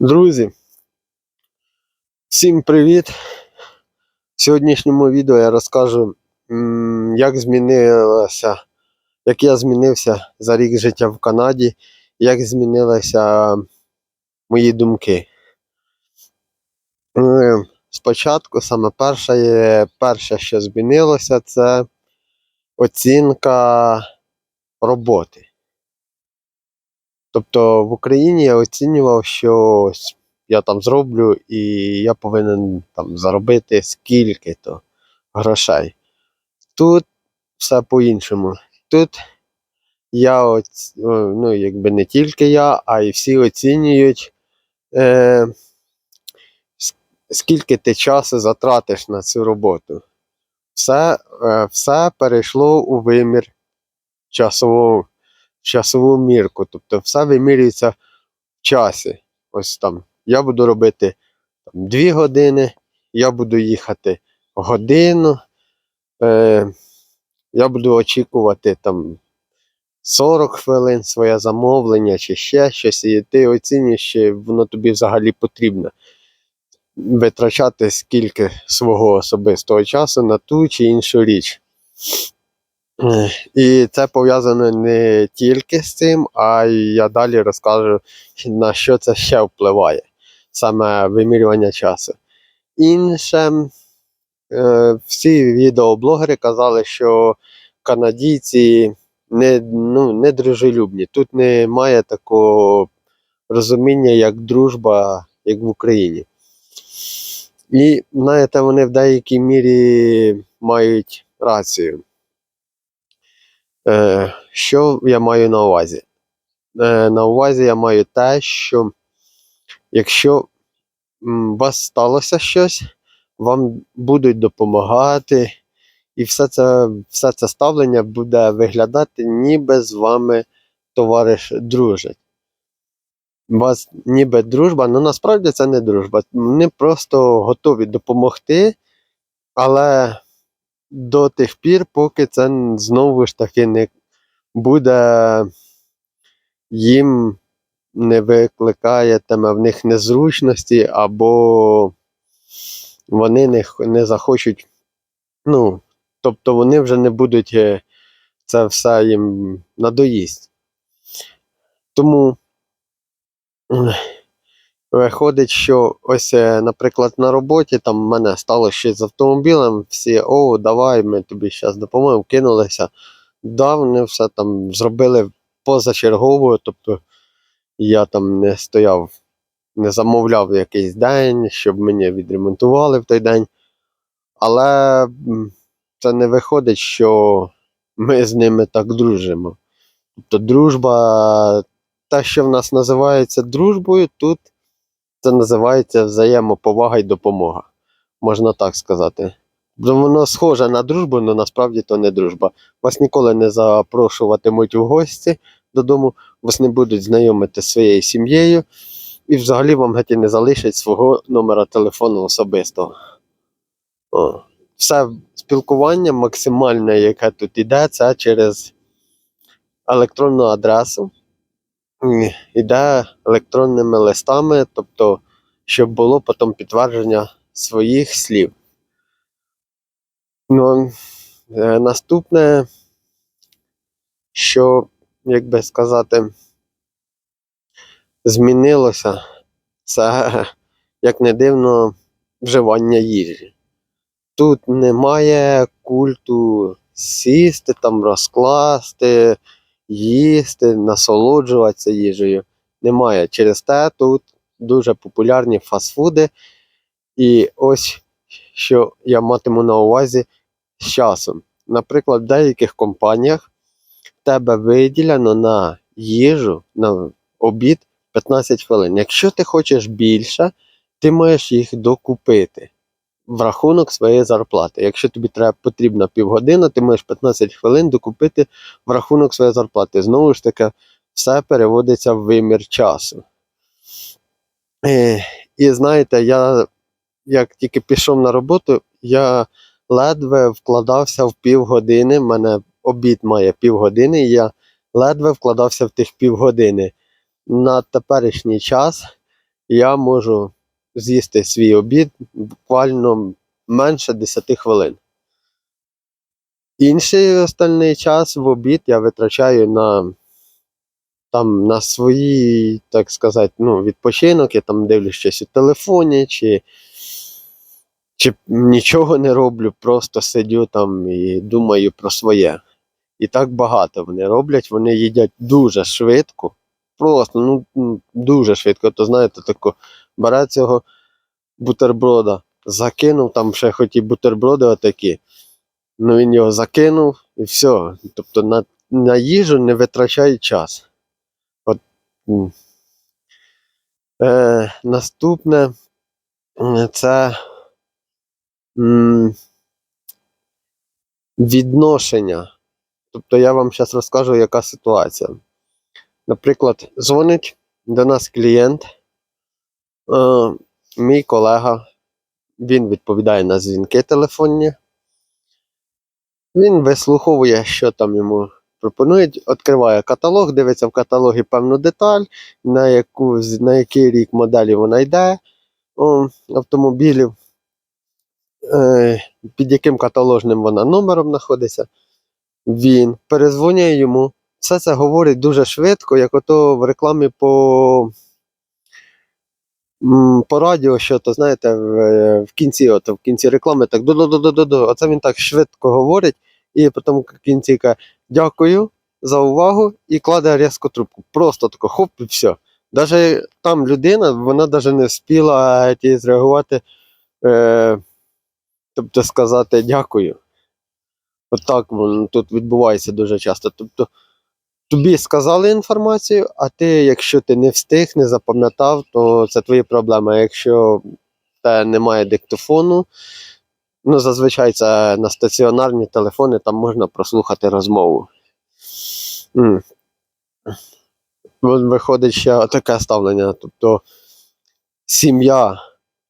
Друзі, всім привіт! В сьогоднішньому відео я розкажу, як змінилося, як я змінився за рік життя в Канаді, як змінилися мої думки. Е, Спочатку саме перше, перше, що змінилося, це оцінка роботи. Тобто в Україні я оцінював, що я там зроблю, і я повинен там заробити скільки-то грошей. Тут все по-іншому. Тут я, ну, якби не тільки я, а й всі оцінюють, е... скільки ти часу затратиш на цю роботу. Все, е... все перейшло у вимір часового часову мірку. Тобто все вимірюється в часі. Ось там я буду робити там, 2 години, я буду їхати годину, е, я буду очікувати там 40 хвилин своє замовлення чи ще щось, і ти оцінюєш, чи воно тобі взагалі потрібно витрачати скільки свого особистого часу на ту чи іншу річ. І це пов'язано не тільки з цим, а я далі розкажу, на що це ще впливає, саме вимірювання часу. Інше, е, всі відеоблогери казали, що канадійці не, ну, не дружелюбні. Тут немає такого розуміння, як дружба, як в Україні. І, знаєте, вони в деякій мірі мають рацію. Е, що я маю на увазі? Е, на увазі я маю те, що якщо у вас сталося щось, вам будуть допомагати, і все це, все це ставлення буде виглядати, ніби з вами товариш дружить. У вас ніби дружба, але насправді це не дружба. Вони просто готові допомогти, але до тих пір, поки це знову ж таки не буде їм не викликає тема в них незручності, або вони не, не захочуть, ну, тобто вони вже не будуть е, це все їм надоїсть. Тому виходить, що ось, е, наприклад, на роботі там в мене стало щось з автомобілем, всі, о, давай, ми тобі зараз допоможемо, кинулися. Да, вони все там зробили позачергово, тобто я там не стояв, не замовляв якийсь день, щоб мені відремонтували в той день. Але це не виходить, що ми з ними так дружимо. Тобто дружба, те, що в нас називається дружбою, тут це називається взаємоповага і допомога. Можна так сказати. Воно схоже на дружбу, але насправді то не дружба. Вас ніколи не запрошуватимуть у гості додому, вас не будуть знайомити з своєю сім'єю, і взагалі вам геть не залишать свого номера телефону особистого. О. Все спілкування максимальне, яке тут іде, це через електронну адресу. М, Іде електронними листами, тобто, щоб було потім підтвердження своїх слів. Ну, е, наступне, що, як би сказати, змінилося, це, як не дивно, вживання їжі. Тут немає культу сісти, там розкласти, їсти, насолоджуватися їжею. Немає. Через те тут дуже популярні фастфуди. І ось що я матиму на увазі з часом. Наприклад, в деяких компаніях тебе виділено на їжу, на обід 15 хвилин. Якщо ти хочеш більше, ти маєш їх докупити в рахунок своєї зарплати. Якщо тобі треба потрібна півгодини, ти маєш 15 хвилин докупити в рахунок своєї зарплати. Знову ж таки, все переводиться в вимір часу. Е, І знаєте, я як тільки пішов на роботу, я ледве вкладався в півгодини. У мене обід має півгодини, і я ледве вкладався в тих півгодини. На теперішній час я можу з'їсти свій обід буквально менше 10 хвилин. Інший остальний час в обід я витрачаю на, там, на свої, так сказати, ну, відпочинок, я там дивлюсь щось у телефоні, чи, чи нічого не роблю, просто сидю там і думаю про своє. І так багато вони роблять, вони їдять дуже швидко, просто ну, дуже швидко. То знаєте, тако бере цього бутерброда, закинув, там ще хоч і бутерброди отакі. Ну він його закинув і все. Тобто на, на їжу не витрачають час. От, е, наступне це м, відношення. Тобто я вам зараз розкажу, яка ситуація. Наприклад, дзвонить до нас клієнт, е, мій колега, він відповідає на дзвінки телефонні. Він вислуховує, що там йому пропонують, відкриває каталог, дивиться в каталогі певну деталь, на, яку, на який рік моделі вона йде о, автомобілів, е, під яким каталожним вона номером знаходиться. Він перезвонює йому. Все це говорить дуже швидко, як ото в рекламі по, по радіо, що то знаєте, в, в кінці, ото, в кінці реклами так до-до-до-до-до. Оце він так швидко говорить, і потім в кінці каже дякую за увагу і кладе різко трубку. Просто тако хоп і все. Даже там людина, вона навіть не встигла ті, зреагувати, е, тобто сказати дякую. Отак воно тут відбувається дуже часто. Тобто тобі сказали інформацію, а ти, якщо ти не встиг, не запам'ятав, то це твої проблеми. А Якщо тебе немає диктофону, ну зазвичай це на стаціонарні телефони, там можна прослухати розмову. Виходить ще таке ставлення. Тобто сім'я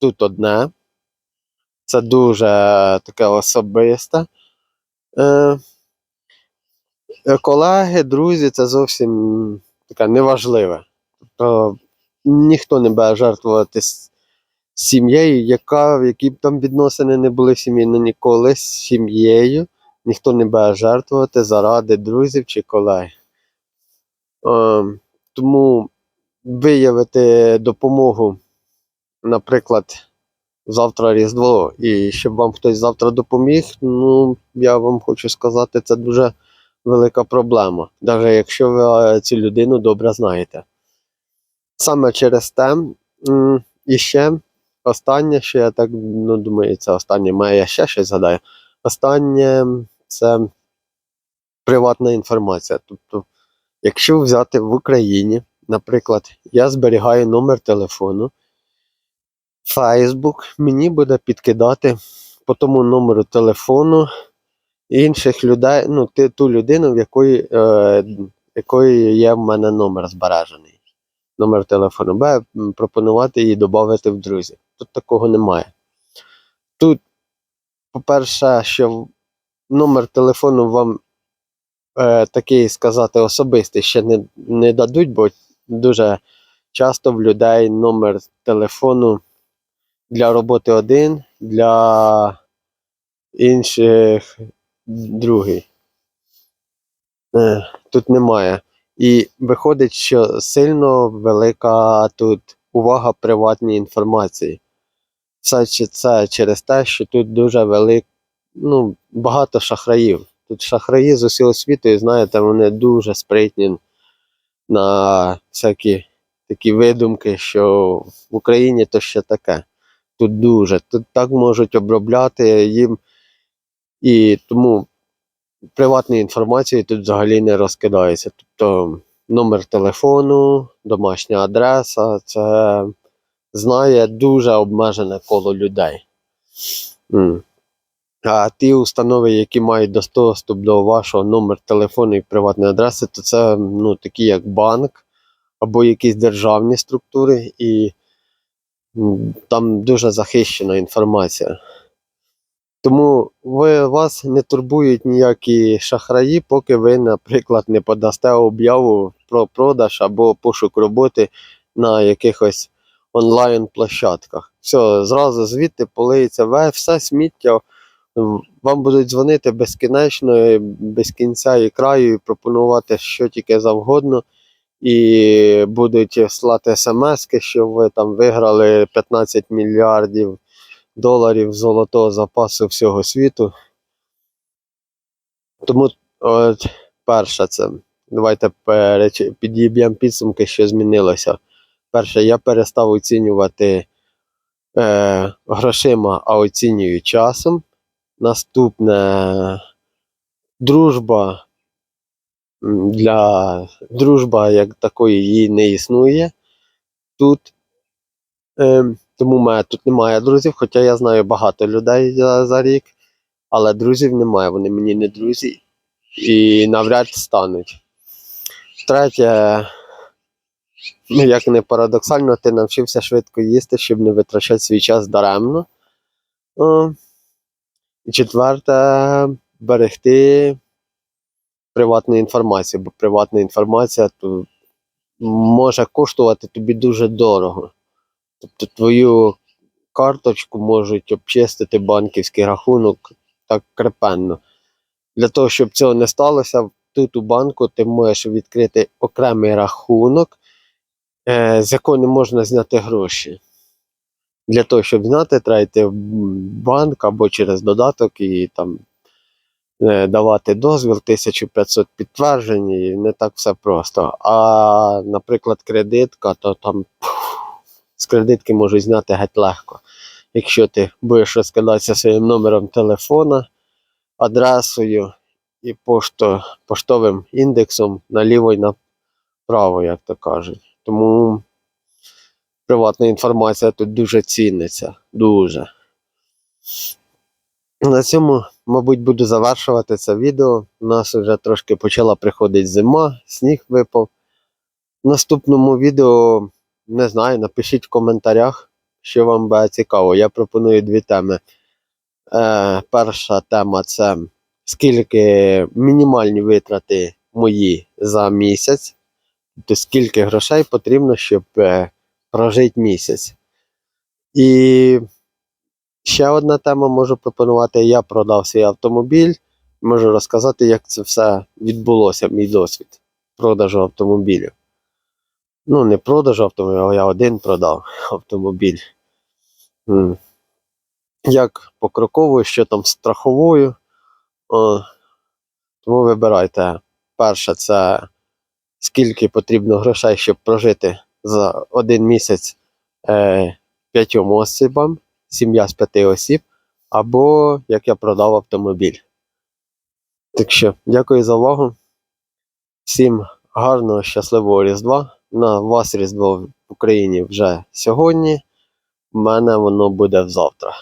тут одне, це дуже таке особисте. Е, Колеги, друзі, це зовсім таке неважливе. Тобто ніхто не буде жертвувати сім'єю, яка, які б там відносини не були в сім'ї, ніколи з сім'єю ніхто не буде жертвувати заради друзів чи колег. Ем, тому виявити допомогу, наприклад, завтра Різдво, і щоб вам хтось завтра допоміг, ну, я вам хочу сказати, це дуже велика проблема, навіть якщо ви е, цю людину добре знаєте. Саме через те, і ще останнє, що я так ну, думаю, це останнє, має я ще щось згадаю. Останнє це приватна інформація. Тобто, якщо взяти в Україні, наприклад, я зберігаю номер телефону, Facebook мені буде підкидати по тому номеру телефону інших людей, ну, ти, ту людину, в якої, е, якої є в мене номер збережений. Номер телефону Б, пропонувати її додати в друзі. Тут такого немає. Тут, по-перше, що номер телефону вам е, такий сказати особистий ще не, не дадуть, бо дуже часто в людей номер телефону для роботи один, для інших другий. Е, Тут немає. І виходить, що сильно велика тут увага приватній інформації. Це, це через те, що тут дуже велик, ну, багато шахраїв. Тут шахраї з усього світу, і знаєте, вони дуже спритні на всякі такі видумки, що в Україні то ще таке. Тут дуже. Тут так можуть обробляти їм. І тому приватної інформації тут взагалі не розкидається. Тобто номер телефону, домашня адреса, це знає дуже обмежене коло людей. А ті установи, які мають доступ до вашого номер телефону і приватної адреси, то це ну, такі як банк або якісь державні структури, і там дуже захищена інформація. Тому ви, вас не турбують ніякі шахраї, поки ви, наприклад, не подасте об'яву про продаж або пошук роботи на якихось онлайн-площадках. Все, зразу звідти полиється все сміття. Вам будуть дзвонити безкінечно, без кінця і краю, і пропонувати що тільки завгодно. І будуть слати смс, що ви там виграли 15 мільярдів доларів золотого запасу всього світу. Тому от, перше це. Давайте підіб'ємо підсумки, що змінилося. Перше, я перестав оцінювати е, грошима, а оцінюю часом. Наступне дружба. Для дружба як такої її не існує тут. Е, тому в мене тут немає друзів, хоча я знаю багато людей за, за рік, але друзів немає, вони мені не друзі і навряд стануть. Третє, ну, як не парадоксально, ти навчився швидко їсти, щоб не витрачати свій час даремно. І четверте, берегти приватну інформацію, бо приватна інформація то може коштувати тобі дуже дорого. Тобто твою карточку можуть обчистити банківський рахунок так крепенно. Для того, щоб цього не сталося, тут у банку ти можеш відкрити окремий рахунок, е, з якого не можна зняти гроші. Для того, щоб зняти, треба йти в банк або через додаток і там е, давати дозвіл 1500 підтверджень, і не так все просто. А, наприклад, кредитка, то там з кредитки можуть зняти геть легко. Якщо ти будеш розкидатися своїм номером телефона, адресою і пошто, поштовим індексом наліво і направо, як то кажуть. Тому приватна інформація тут дуже ціниться. Дуже. На цьому, мабуть, буду завершувати це відео. У нас вже трошки почала приходити зима, сніг випав. В наступному відео, не знаю, напишіть в коментарях, що вам буде цікаво. Я пропоную дві теми. Е, перша тема це скільки мінімальні витрати мої за місяць. Тобто скільки грошей потрібно, щоб е, прожити місяць. І ще одна тема можу пропонувати. Я продав свій автомобіль. Можу розказати, як це все відбулося, мій досвід продажу автомобілів. Ну, не продажу автомобіля, я один продав автомобіль. Як покроковою, що там страховою. Тому вибирайте. Перше, це скільки потрібно грошей, щоб прожити за один місяць е, п'ятьом особам, сім'я з п'яти осіб, або як я продав автомобіль. Так що, дякую за увагу. Всім гарного, щасливого Різдва. На вас Різдво в Україні вже сьогодні. У мене воно буде завтра.